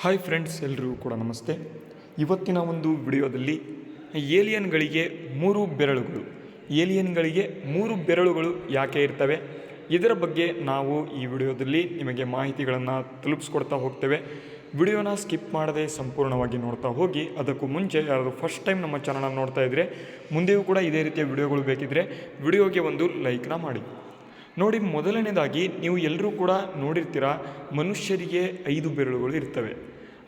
Hi friends ಎಲ್ರಿಗೂ ಕೂಡ ನಮಸ್ತೆ. ಇವತ್ತಿನ ಒಂದು ವಿಡಿಯೋದಲ್ಲಿ ಏಲಿಯನ್ಗಳಿಗೆ ಮೂರು ಬೆರಳುಗಳು. ಏಲಿಯನ್ಗಳಿಗೆ ಮೂರು ಬೆರಳುಗಳು ಯಾಕೆ ಇರ್ತವೆ? ಇದರ ಬಗ್ಗೆ ನಾವು ಈ ವಿಡಿಯೋದಲ್ಲಿ ನಿಮಗೆ ಮಾಹಿತಿಗಳನ್ನು ತಲುಪಿಸ್ಕೊಡ್ತಾ ಹೋಗ್ತೇವೆ. ವಿಡಿಯೋನ ಸ್ಕಿಪ್ ಮಾಡದೆ ಸಂಪೂರ್ಣವಾಗಿ ನೋಡ್ತಾ ಹೋಗಿ, ಅದಕ್ಕೂ ಮುಂಚೆ ಯಾರಾದರೂ ಫಸ್ಟ್ ಟೈಮ್ ನಮ್ಮ ಚಾನಲನ್ನು ನೋಡ್ತಾ ಇದ್ದರೆ ಮುಂದೆಯೂ ಕೂಡ ಇದೇ ರೀತಿಯ ವಿಡಿಯೋಗಳು ಬೇಕಿದ್ದರೆ ವಿಡಿಯೋಗೆ ಒಂದು ಲೈಕ್ನ ಮಾಡಿ. ನೋಡಿ, ಮೊದಲನೇದಾಗಿ ನೀವು ಎಲ್ಲರೂ ಕೂಡ ನೋಡಿರ್ತೀರ, ಮನುಷ್ಯರಿಗೆ ಐದು ಬೆರಳುಗಳು ಇರ್ತವೆ.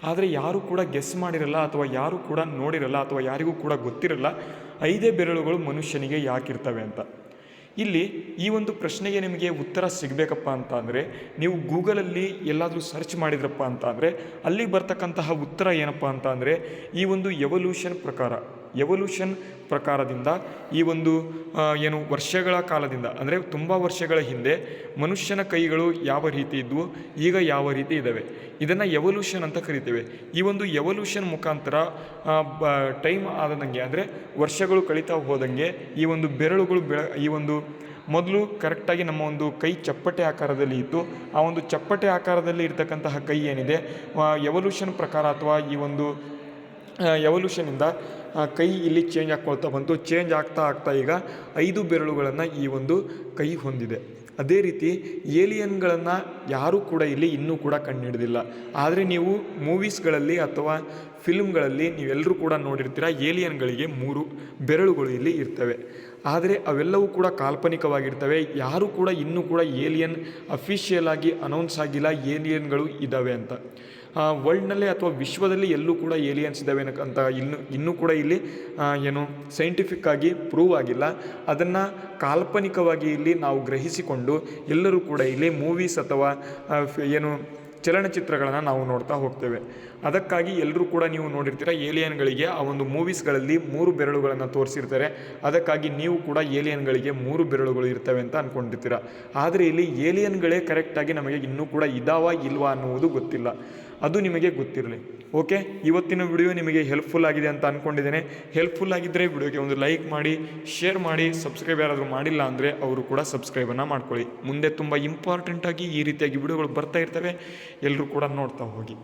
ಆದರೆ ಯಾರು ಕೂಡ ಗೆಸ್ ಮಾಡಿರಲ್ಲ ಅಥವಾ ಯಾರು ಕೂಡ ನೋಡಿರಲ್ಲ ಅಥವಾ ಯಾರಿಗೂ ಕೂಡ ಗೊತ್ತಿರಲ್ಲ, ಐದೇ ಬೆರಳುಗಳು ಮನುಷ್ಯನಿಗೆ ಯಾಕಿರ್ತವೆ ಅಂತ. ಇಲ್ಲಿ ಈ ಒಂದು ಪ್ರಶ್ನೆಗೆ ನಿಮಗೆ ಉತ್ತರ ಸಿಗಬೇಕಪ್ಪ ಅಂತ ಅಂದರೆ, ನೀವು ಗೂಗಲಲ್ಲಿ ಎಲ್ಲಾದರೂ ಸರ್ಚ್ ಮಾಡಿದ್ರಪ್ಪ ಅಂತ ಅಂದರೆ, ಅಲ್ಲಿ ಬರ್ತಕ್ಕಂತಹ ಉತ್ತರ ಏನಪ್ಪ ಅಂತ ಅಂದರೆ, ಈ ಒಂದು ಎವಲ್ಯೂಷನ್ ಪ್ರಕಾರ. ಎವಲ್ಯೂಷನ್ ಪ್ರಕಾರದಿಂದ ಈ ಒಂದು ಏನು ವರ್ಷಗಳ ಕಾಲದಿಂದ, ಅಂದರೆ ತುಂಬ ವರ್ಷಗಳ ಹಿಂದೆ ಮನುಷ್ಯನ ಕೈಗಳು ಯಾವ ರೀತಿ ಇದ್ವು, ಈಗ ಯಾವ ರೀತಿ ಇದ್ದಾವೆ ಇದನ್ನು ಎವಲ್ಯೂಷನ್ ಅಂತ ಕರಿತೇವೆ. ಈ ಒಂದು ಎವಲ್ಯೂಷನ್ ಮುಖಾಂತರ ಟೈಮ್ ಆದಂಗೆ, ಅಂದರೆ ವರ್ಷಗಳು ಕಳೀತಾ ಹೋದಂಗೆ ಈ ಒಂದು ಬೆರಳುಗಳು ಬೆಳ, ಈ ಒಂದು ಮೊದಲು ಕರೆಕ್ಟಾಗಿ ನಮ್ಮ ಒಂದು ಕೈ ಚಪ್ಪಟೆ ಆಕಾರದಲ್ಲಿ ಇತ್ತು. ಆ ಒಂದು ಚಪ್ಪಟೆ ಆಕಾರದಲ್ಲಿ ಇರ್ತಕ್ಕಂತಹ ಕೈ ಏನಿದೆ ಎವಲ್ಯೂಷನ್ ಪ್ರಕಾರ ಅಥವಾ ಈ ಒಂದು ಎವಲ್ಯೂಷನಿಂದ ಕೈ ಇಲ್ಲಿ ಚೇಂಜ್ ಆಗ್ಕೊಳ್ತಾ ಬಂತು. ಚೇಂಜ್ ಆಗ್ತಾ ಆಗ್ತಾ ಈಗ ಐದು ಬೆರಳುಗಳನ್ನು ಈ ಒಂದು ಕೈ ಹೊಂದಿದೆ. ಅದೇ ರೀತಿ ಏಲಿಯನ್ಗಳನ್ನು ಯಾರೂ ಕೂಡ ಇಲ್ಲಿ ಇನ್ನೂ ಕೂಡ ಕಂಡುಹಿಡಿದಿಲ್ಲ ಆದರೆ ನೀವು ಮೂವೀಸ್ಗಳಲ್ಲಿ ಅಥವಾ ಫಿಲ್ಮ್ಗಳಲ್ಲಿ ನೀವೆಲ್ಲರೂ ಕೂಡ ನೋಡಿರ್ತೀರ, ಏಲಿಯನ್ಗಳಿಗೆ ಮೂರು ಬೆರಳುಗಳು ಇಲ್ಲಿ ಇರ್ತವೆ. ಆದರೆ ಅವೆಲ್ಲವೂ ಕೂಡ ಕಾಲ್ಪನಿಕವಾಗಿರ್ತವೆ. ಯಾರೂ ಕೂಡ ಇನ್ನೂ ಕೂಡ ಏಲಿಯನ್ ಅಫಿಷಿಯಲ್ ಆಗಿ ಅನೌನ್ಸ್ ಆಗಿಲ್ಲ ಏಲಿಯನ್ಗಳು ಇದ್ದಾವೆ ಅಂತ. ವರ್ಲ್ಡ್ನಲ್ಲೇ ಅಥವಾ ವಿಶ್ವದಲ್ಲಿ ಎಲ್ಲೂ ಕೂಡ ಏಲಿಯನ್ಸ್ ಇದ್ದಾವೆ ಅಂತ ಇನ್ನು, ಇನ್ನೂ ಕೂಡ ಇಲ್ಲಿ ಏನು ಸೈಂಟಿಫಿಕ್ ಆಗಿ ಪ್ರೂವ್ ಆಗಿಲ್ಲ. ಅದನ್ನು ಕಾಲ್ಪನಿಕವಾಗಿ ಇಲ್ಲಿ ನಾವು ಗ್ರಹಿಸಿಕೊಂಡು ಎಲ್ಲರೂ ಕೂಡ ಇಲ್ಲಿ ಮೂವೀಸ್ ಅಥವಾ ಏನು ಚಲನಚಿತ್ರಗಳನ್ನು ನಾವು ನೋಡ್ತಾ ಹೋಗ್ತೇವೆ. ಅದಕ್ಕಾಗಿ ಎಲ್ಲರೂ ಕೂಡ ನೀವು ನೋಡಿರ್ತೀರ ಏಲಿಯನ್ಗಳಿಗೆ ಆ ಒಂದು ಮೂವೀಸ್ಗಳಲ್ಲಿ ಮೂರು ಬೆರಳುಗಳನ್ನು ತೋರಿಸಿರ್ತಾರೆ. ಅದಕ್ಕಾಗಿ ನೀವು ಕೂಡ ಏಲಿಯನ್ಗಳಿಗೆ ಮೂರು ಬೆರಳುಗಳು ಇರ್ತವೆ ಅಂತ ಅಂದ್ಕೊಂಡಿರ್ತೀರ ಆದರೆ ಇಲ್ಲಿ ಏಲಿಯನ್ಗಳೇ ಕರೆಕ್ಟಾಗಿ ನಮಗೆ ಇನ್ನೂ ಕೂಡ ಇದಾವ ಇಲ್ವಾ ಅನ್ನುವುದು ಗೊತ್ತಿಲ್ಲ. ಅದು ನಿಮಗೆ ಗೊತ್ತಿರಲಿ. ಓಕೆ? ಇವತ್ತಿನ ವಿಡಿಯೋ ನಿಮಗೆ ಹೆಲ್ಪ್ಫುಲ್ ಆಗಿದೆ ಅಂತ ಅಂದ್ಕೊಂಡಿದ್ದೇನೆ ಹೆಲ್ಪ್ಫುಲ್ ಆಗಿದ್ದರೆ ವಿಡಿಯೋಗೆ ಒಂದು ಲೈಕ್ ಮಾಡಿ ಶೇರ್ ಮಾಡಿ ಸಬ್ಸ್ಕ್ರೈಬ್ ಯಾರಾದರೂ ಮಾಡಿಲ್ಲ ಅಂದರೆ ಅವರು ಕೂಡ ಸಬ್ಸ್ಕ್ರೈಬನ್ನು ಮಾಡ್ಕೊಳ್ಳಿ. ಮುಂದೆ ತುಂಬ ಇಂಪಾರ್ಟೆಂಟಾಗಿ ಈ ರೀತಿಯಾಗಿ ವಿಡಿಯೋಗಳು ಬರ್ತಾ ಇರ್ತವೆ. ಎಲ್ಲರೂ ಕೂಡ ನೋಡ್ತಾ ಹೋಗಿ.